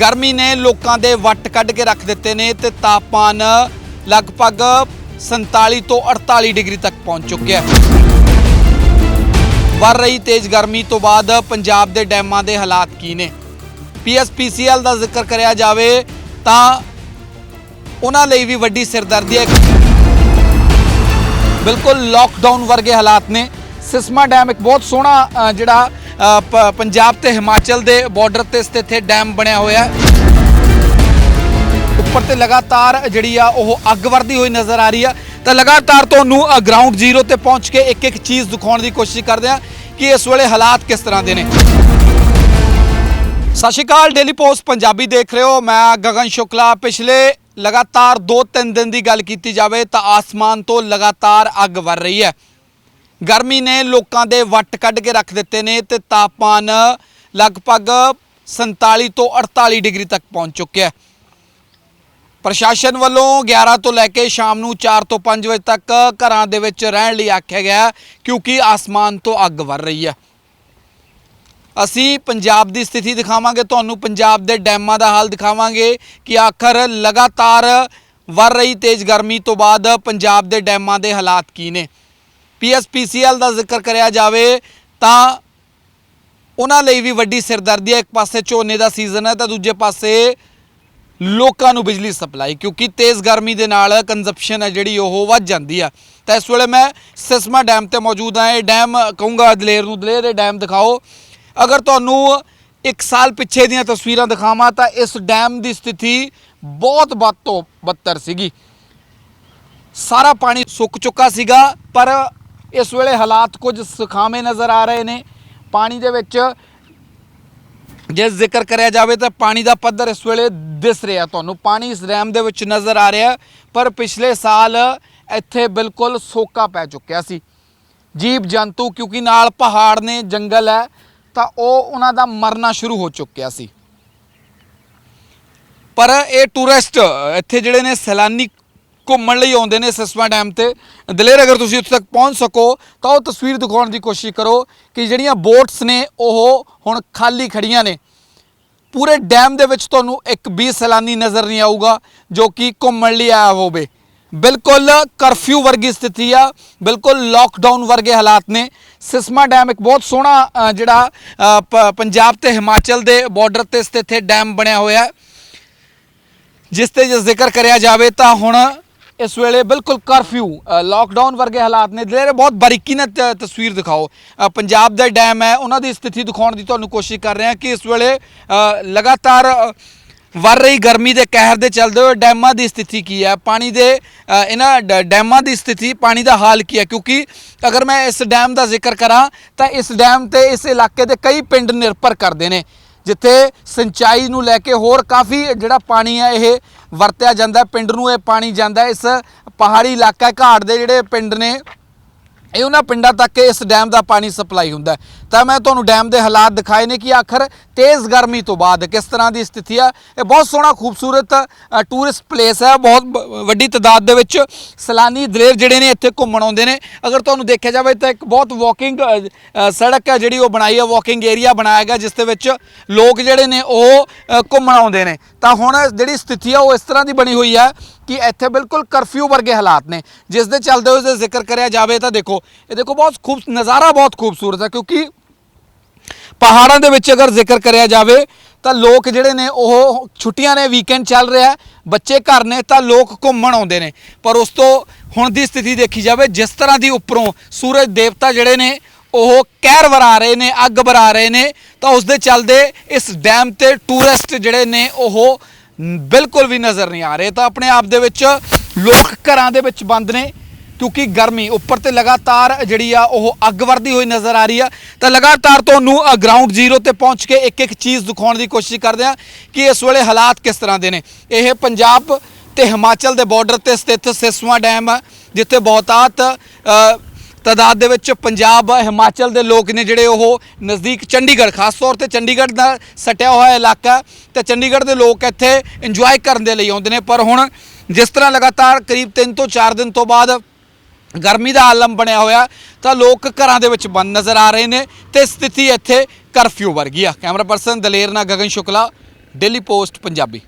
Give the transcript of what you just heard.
ਗਰਮੀ ਨੇ ਲੋਕਾਂ ਦੇ ਵੱਟ ਕੱਢ ਕੇ ਰੱਖ ਦਿੱਤੇ ਨੇ ਤੇ ਤਾਪਮਾਨ ਲਗਭਗ 47 ਤੋਂ 48 ਡਿਗਰੀ ਤੱਕ ਪਹੁੰਚ ਚੁੱਕਿਆ ਹੈ। ਵਰ ਰਹੀ ਤੇਜ਼ ਗਰਮੀ ਤੋਂ ਬਾਅਦ ਪੰਜਾਬ ਦੇ ਡੈਮਾਂ ਦੇ ਹਾਲਾਤ ਕੀ ਨੇ? ਪੀਐਸਪੀਸੀਐਲ ਦਾ ਜ਼ਿਕਰ ਕਰਿਆ ਜਾਵੇ ਤਾਂ ਉਹਨਾਂ ਲਈ ਵੀ ਵੱਡੀ ਸਿਰਦਰਦੀ ਹੈ। ਬਿਲਕੁਲ ਲਾਕਡਾਊਨ ਵਰਗੇ ਹਾਲਾਤ ਨੇ। ਸਿਸਮਾ ਡੈਮ ਇੱਕ ਬਹੁਤ ਸੋਹਣਾ ਜਿਹੜਾ ਪੰਜਾਬ ਤੇ ਹਿਮਾਚਲ ਦੇ ਬਾਰਡਰ ਤੇ ਸਥਿਤ ਇਹ ਡੈਮ ਬਣਿਆ ਹੋਇਆ ਹੈ। ਉੱਪਰ ਤੇ ਲਗਾਤਾਰ ਜਿਹੜੀ ਆ ਉਹ ਅੱਗ ਵਰਦੀ ਹੋਈ ਨਜ਼ਰ ਆ ਰਹੀ ਆ। ਤਾਂ ਲਗਾਤਾਰ ਤੁਹਾਨੂੰ ਗਰਾਊਂਡ ਜ਼ੀਰੋ ਤੇ ਪਹੁੰਚ ਕੇ ਇੱਕ ਇੱਕ ਚੀਜ਼ ਦਿਖਾਉਣ ਦੀ ਕੋਸ਼ਿਸ਼ ਕਰਦੇ ਆ ਕਿ ਇਸ ਵੇਲੇ ਹਾਲਾਤ ਕਿਸ ਤਰ੍ਹਾਂ ਦੇ ਨੇ। ਸਤਿ ਸ਼੍ਰੀ ਅਕਾਲ ਡੇਲੀ ਪੋਸਟ ਪੰਜਾਬੀ ਦੇਖ ਰਹੇ ਹੋ। ਮੈਂ ਗਗਨ ਸ਼ੁਕਲਾ। ਪਿਛਲੇ ਲਗਾਤਾਰ 2-3 ਦਿਨ ਦੀ ਗੱਲ ਕੀਤੀ ਜਾਵੇ ਤਾਂ ਆਸਮਾਨ ਤੋਂ ਲਗਾਤਾਰ ਅੱਗ ਵਰ ਰਹੀ ਹੈ। ਗਰਮੀ ਨੇ ਲੋਕਾਂ ਦੇ ਵੱਟ ਕੱਢ ਕੇ ਰੱਖ ਦਿੱਤੇ ਨੇ ਤੇ ਤਾਪਮਾਨ ਲਗਭਗ 47 ਤੋਂ 48 ਡਿਗਰੀ ਤੱਕ ਪਹੁੰਚ ਚੁੱਕਿਆ ਹੈ। ਪ੍ਰਸ਼ਾਸਨ ਵੱਲੋਂ 11 ਤੋਂ ਲੈ ਕੇ ਸ਼ਾਮ ਨੂੰ 4 ਤੋਂ 5 ਵਜੇ ਤੱਕ ਘਰਾਂ ਦੇ ਵਿੱਚ ਰਹਿਣ ਲਈ ਆਖਿਆ ਗਿਆ ਕਿਉਂਕਿ ਆਸਮਾਨ ਤੋਂ ਅੱਗ ਵਰ ਰਹੀ ਹੈ। ਅਸੀਂ ਪੰਜਾਬ ਦੀ ਸਥਿਤੀ ਦਿਖਾਵਾਂਗੇ, ਤੁਹਾਨੂੰ ਪੰਜਾਬ ਦੇ ਡੈਮਾਂ ਦਾ ਹਾਲ ਦਿਖਾਵਾਂਗੇ ਕਿ ਆਖਰ ਲਗਾਤਾਰ ਵਰ ਰਹੀ ਤੇਜ਼ ਗਰਮੀ ਤੋਂ ਬਾਅਦ ਪੰਜਾਬ ਦੇ ਡੈਮਾਂ ਦੇ ਹਾਲਾਤ ਕੀ ਨੇ। ਪੀਐਸਪੀਸੀਐਲ ਦਾ ਜ਼ਿਕਰ ਕਰਿਆ ਜਾਵੇ ਤਾਂ ਉਹਨਾਂ ਲਈ ਵੀ ਵੱਡੀ ਸਿਰਦਰਦੀ ਹੈ। ਇੱਕ ਪਾਸੇ ਝੋਨੇ ਦਾ ਸੀਜ਼ਨ ਹੈ ਤਾਂ ਦੂਜੇ ਪਾਸੇ ਲੋਕਾਂ ਨੂੰ ਬਿਜਲੀ ਸਪਲਾਈ, ਕਿਉਂਕਿ ਤੇਜ਼ ਗਰਮੀ ਦੇ ਨਾਲ ਕੰਜਪਸ਼ਨ ਹੈ ਜਿਹੜੀ ਉਹ ਵੱਧ ਜਾਂਦੀ ਆ ਤਾਂ ਇਸ ਵੇਲੇ ਮੈਂ ਸਿਸਮਾ ਡੈਮ ਤੇ ਮੌਜੂਦ ਹਾਂ। ਇਹ ਡੈਮ ਕਹੂੰਗਾ ਦਲੇਰ ਨੂੰ, ਦਲੇਰ ਇਹ ਡੈਮ ਦਿਖਾਓ। ਅਗਰ ਤੁਹਾਨੂੰ ਇੱਕ ਸਾਲ ਪਿੱਛੇ ਦੀਆਂ ਤਸਵੀਰਾਂ ਦਿਖਾਵਾਂ ਤਾਂ ਇਸ ਡੈਮ ਦੀ ਸਥਿਤੀ ਬਹੁਤ ਵੱਧ ਤੋਂ ਬੱਤਰ ਸੀਗੀ। ਸਾਰਾ ਪਾਣੀ ਸੁੱਕ ਚੁੱਕਾ ਸੀਗਾ, ਪਰ ਇਸ ਵੇਲੇ ਹਾਲਾਤ ਕੁਝ ਸੁਖਾਵੇਂ ਨਜ਼ਰ ਆ ਰਹੇ ਨੇ। ਪਾਣੀ ਦੇ ਵਿੱਚ ਜੇ ਜ਼ਿਕਰ ਕਰਿਆ ਜਾਵੇ ਤਾਂ ਪਾਣੀ ਦਾ ਪੱਧਰ ਇਸ ਵੇਲੇ ਦਿਸ ਰਿਹਾ। ਤੁਹਾਨੂੰ ਪਾਣੀ ਇਸ ਡੈਮ ਦੇ ਵਿੱਚ ਨਜ਼ਰ ਆ ਰਿਹਾ, ਪਰ ਪਿਛਲੇ ਸਾਲ ਇੱਥੇ ਬਿਲਕੁਲ ਸੋਕਾ ਪੈ ਚੁੱਕਿਆ ਸੀ। ਜੀਵ ਜੰਤੂ ਕਿਉਂਕਿ ਨਾਲ ਪਹਾੜ ਨੇ, ਜੰਗਲ ਹੈ, ਤਾਂ ਉਹ ਉਹਨਾਂ ਦਾ ਮਰਨਾ ਸ਼ੁਰੂ ਹੋ ਚੁੱਕਿਆ ਸੀ। ਪਰ ਇਹ ਟੂਰਿਸਟ ਇੱਥੇ ਜਿਹੜੇ ਨੇ ਸੈਲਾਨੀ ਘੁੰਮਣ ਲਈ ਆਉਂਦੇ ਨੇ ਸਿਸਮਾ ਡੈਮ ਤੇ। ਦਲੇਰ, ਅਗਰ ਤੁਸੀਂ ਉੱਥੇ ਤੱਕ ਪਹੁੰਚ ਸਕੋ, ਤਾਂ ਉਹ ਤਸਵੀਰ ਦਿਖਾਉਣ ਦੀ ਕੋਸ਼ਿਸ਼ ਕਰੋ ਕਿ ਜਿਹੜੀਆਂ ਬੋਟਸ ਨੇ, ਉਹ ਹੁਣ ਖਾਲੀ ਖੜੀਆਂ ਨੇ। ਪੂਰੇ ਡੈਮ ਦੇ ਵਿੱਚ ਤੁਹਾਨੂੰ ਇੱਕ ਵੀ ਸੈਲਾਨੀ ਨਜ਼ਰ ਨਹੀਂ ਆਊਗਾ, ਜੋ ਕਿ ਘੁੰਮਣ ਲਈ ਆਇਆ ਹੋਵੇ। ਬਿਲਕੁਲ ਕਰਫਿਊ ਵਰਗੀ ਸਥਿਤੀ ਆ, ਬਿਲਕੁਲ ਲਾਕਡਾਊਨ ਵਰਗੇ ਹਾਲਾਤ ਨੇ। ਸਿਸਮਾ ਡੈਮ ਇੱਕ ਬਹੁਤ ਸੋਹਣਾ ਜਿਹੜਾ ਪ- ਪੰਜਾਬ ਤੇ ਹਿਮਾਚਲ ਦੇ ਬਾਰਡਰ ਤੇ ਸਥਿਤ ਡੈਮ ਬਣਿਆ ਹੋਇਆ ਜਿਸ ਤੇ ਜੇ ਜ਼ਿਕਰ ਕਰਿਆ ਜਾਵੇ ਤਾਂ ਹੁਣ ਇਸ ਵੇਲੇ ਬਿਲਕੁਲ ਕਰਫਿਊ ਅ, ਲਾਕਡਾਊਨ ਵਰਗੇ ਹਾਲਾਤ ਨੇ। ਜਿਹੜੇ ਬਹੁਤ ਬਾਰੀਕੀ ਨਾਲ ਤਸਵੀਰ ਦਿਖਾਓ। ਪੰਜਾਬ ਦਾ ਡੈਮ ਹੈ ਉਹਨਾਂ ਦੀ ਸਥਿਤੀ ਦਿਖਾਉਣ ਦੀ ਤੁਹਾਨੂੰ ਕੋਸ਼ਿਸ਼ ਕਰ ਰਹੇ ਹਾਂ ਕਿ ਇਸ ਵੇਲੇ ਲਗਾਤਾਰ ਵਰ ਰਹੀ ਗਰਮੀ ਦੇ ਕਹਿਰ ਦੇ ਚੱਲਦੇ ਹੋਏ ਡੈਮਾਂ ਦੀ ਸਥਿਤੀ ਕੀ ਹੈ? ਪਾਣੀ ਦੇ ਇਹਨਾਂ ਡ- ਡੈਮਾਂ ਦੀ ਸਥਿਤੀ ਪਾਣੀ ਦਾ ਹਾਲ ਕੀ ਹੈ? ਕਿਉਂਕਿ ਅਗਰ ਮੈਂ ਇਸ ਡੈਮ ਦਾ ਜ਼ਿਕਰ ਕਰਾਂ ਤਾਂ ਇਸ ਡੈਮ ਤੇ ਇਸ ਇਲਾਕੇ ਦੇ ਕਈ ਪਿੰਡ ਨਿਰਭਰ ਕਰਦੇ ਨੇ। ਜਿੱਥੇ ਸਿੰਚਾਈ ਨੂੰ ਲੈ ਕੇ ਹੋਰ ਕਾਫੀ ਜਿਹੜਾ ਪਾਣੀ ਹੈ ਇਹ ਵਰਤਿਆ ਜਾਂਦਾ ਪਿੰਡ ਨੂੰ ਇਹ ਪਾਣੀ ਜਾਂਦਾ ਇਸ ਪਹਾੜੀ ਇਲਾਕਾ ਘਾਟ ਦੇ ਜਿਹੜੇ ਪਿੰਡ ਨੇ, ਇਹ ਉਹਨਾਂ ਪਿੰਡਾਂ ਤੱਕ ਇਸ ਡੈਮ ਦਾ ਪਾਣੀ ਸਪਲਾਈ ਹੁੰਦਾ ਤਾਂ ਮੈਂ ਤੁਹਾਨੂੰ ਡੈਮ ਦੇ ਹਾਲਾਤ ਦਿਖਾਏ ਨੇ ਕਿ ਆਖਰ ਤੇਜ਼ ਗਰਮੀ ਤੋਂ ਬਾਅਦ ਕਿਸ ਤਰ੍ਹਾਂ ਦੀ ਸਥਿਤੀ ਆ ਇਹ ਬਹੁਤ ਸੋਹਣਾ, ਖੂਬਸੂਰਤ ਟੂਰਿਸਟ ਪਲੇਸ ਹੈ। ਬਹੁਤ ਬ- ਵੱਡੀ ਤਦਾਦ ਦੇ ਵਿੱਚ ਸੈਲਾਨੀ ਦਲੇਰ ਜਿਹੜੇ ਨੇ ਇੱਥੇ ਘੁੰਮਣ ਆਉਂਦੇ ਨੇ। ਅਗਰ ਤੁਹਾਨੂੰ ਦੇਖਿਆ ਜਾਵੇ ਤਾਂ ਇੱਕ ਬਹੁਤ ਵਾਕਿੰਗ ਸੜਕ ਹੈ ਜਿਹੜੀ ਉਹ ਬਣਾਈ ਹੈ ਵਾਕਿੰਗ ਏਰੀਆ ਬਣਾਇਆ ਗਿਆ, ਜਿਸ ਦੇ ਵਿੱਚ ਲੋਕ ਜਿਹੜੇ ਨੇ ਉਹ ਘੁੰਮਣ ਆਉਂਦੇ ਨੇ। ਤਾਂ ਹੁਣ ਜਿਹੜੀ ਸਥਿਤੀ ਆ ਉਹ ਇਸ ਤਰ੍ਹਾਂ ਦੀ ਬਣੀ ਹੋਈ ਹੈ ਕਿ ਇੱਥੇ ਬਿਲਕੁਲ ਕਰਫਿਊ ਵਰਗੇ ਹਾਲਾਤ ਨੇ। ਜਿਸ ਦੇ ਚੱਲਦੇ ਹੋਏ ਜ਼ਿਕਰ ਕਰਿਆ ਜਾਵੇ ਤਾਂ ਦੇਖੋ, ਇਹ ਦੇਖੋ ਬਹੁਤ ਖੂਬ, ਨਜ਼ਾਰਾ ਬਹੁਤ ਖੂਬਸੂਰਤ ਹੈ ਕਿਉਂਕਿ ਪਹਾੜਾਂ ਦੇ ਵਿੱਚ ਅਗਰ ਜ਼ਿਕਰ ਕਰਿਆ ਜਾਵੇ, ਤਾਂ ਲੋਕ ਜਿਹੜੇ ਨੇ ਉਹ ਛੁੱਟੀਆਂ ਨੇ ਵੀਕਐਂਡ ਚੱਲ ਰਿਹਾ ਬੱਚੇ ਘਰ ਨੇ, ਤਾਂ ਲੋਕ ਘੁੰਮਣ ਆਉਂਦੇ ਨੇ। ਪਰ ਉਸ ਤੋਂ ਹੁਣ ਦੀ ਸਥਿਤੀ ਦੇਖੀ ਜਾਵੇ, ਜਿਸ ਤਰ੍ਹਾਂ ਦੀ ਉੱਪਰੋਂ ਸੂਰਜ ਦੇਵਤਾ ਜਿਹੜੇ ਨੇ, ਉਹ ਕਹਿਰ ਵਰਾ ਰਹੇ ਨੇ, ਅੱਗ ਵਰਾ ਰਹੇ ਨੇ, ਤਾਂ ਉਸ ਦੇ ਚੱਲਦੇ ਇਸ ਡੈਮ ਤੇ ਟੂਰਿਸਟ ਜਿਹੜੇ ਨੇ, ਉਹ ਬਿਲਕੁਲ ਵੀ ਨਜ਼ਰ ਨਹੀਂ ਆ ਰਹੇ। ਤਾਂ ਆਪਣੇ ਆਪ ਦੇ ਵਿੱਚ ਲੋਕ ਘਰਾਂ ਦੇ ਵਿੱਚ ਬੰਦ ਨੇ। ਕਿਉਂਕਿ ਗਰਮੀ ਉੱਪਰ ਤੇ ਲਗਾਤਾਰ ਜਿਹੜੀ ਆ ਉਹ ਅੱਗ ਵਰਦੀ ਹੋਈ ਨਜ਼ਰ ਆ ਰਹੀ ਆ। ਤਾਂ ਲਗਾਤਾਰ ਤੁਹਾਨੂੰ ਗਰਾਊਂਡ ਜ਼ੀਰੋ ਤੇ ਪਹੁੰਚ ਕੇ ਇੱਕ ਇੱਕ ਚੀਜ਼ ਦਿਖਾਉਣ ਦੀ ਕੋਸ਼ਿਸ਼ ਕਰਦੇ ਆ ਕਿ ਇਸ ਵੇਲੇ ਹਾਲਾਤ ਕਿਸ ਤਰ੍ਹਾਂ ਦੇ ਨੇ। ਇਹ ਪੰਜਾਬ ਤੇ ਹਿਮਾਚਲ ਦੇ ਬਾਰਡਰ ਤੇ ਸਥਿਤ ਸਿਸਵਾ ਡੈਮ ਆ ਜਿੱਥੇ ਬਹੁਤਾਤ ਅ, ਤਾਦਾਦ ਦੇ ਵਿੱਚ ਪੰਜਾਬ ਹਿਮਾਚਲ ਦੇ ਲੋਕ ਨੇ ਜਿਹੜੇ ਉਹ ਨਜ਼ਦੀਕ ਚੰਡੀਗੜ੍ਹ ਖਾਸ ਤੌਰ ਤੇ ਚੰਡੀਗੜ੍ਹ ਦਾ ਸਟਿਆ ਹੋਇਆ ਇਲਾਕਾ ਤੇ ਚੰਡੀਗੜ੍ਹ ਦੇ ਲੋਕ ਇੱਥੇ ਇੰਜੋਏ ਕਰਨ ਦੇ ਲਈ ਆਉਂਦੇ ਨੇ। ਪਰ ਹੁਣ ਜਿਸ ਤਰ੍ਹਾਂ ਲਗਾਤਾਰ ਕਰੀਬ 3 ਤੋਂ 4 ਦਿਨ ਤੋਂ ਬਾਅਦ ਗਰਮੀ ਦਾ ਆਲਮ ਬਣਿਆ ਹੋਇਆ, ਤਾਂ ਲੋਕ ਘਰਾਂ ਦੇ ਵਿੱਚ ਬੰਦ ਨਜ਼ਰ ਆ ਰਹੇ ਨੇ ਤੇ ਸਥਿਤੀ ਇੱਥੇ ਕਰਫਿਊ ਵਰਗੀ ਆ। ਕੈਮਰਾ ਪਰਸਨ ਦਲੇਰ ਨਾਲ ਗਗਨ ਸ਼ੁਕਲਾ, ਡੇਲੀ ਪੋਸਟ ਪੰਜਾਬੀ।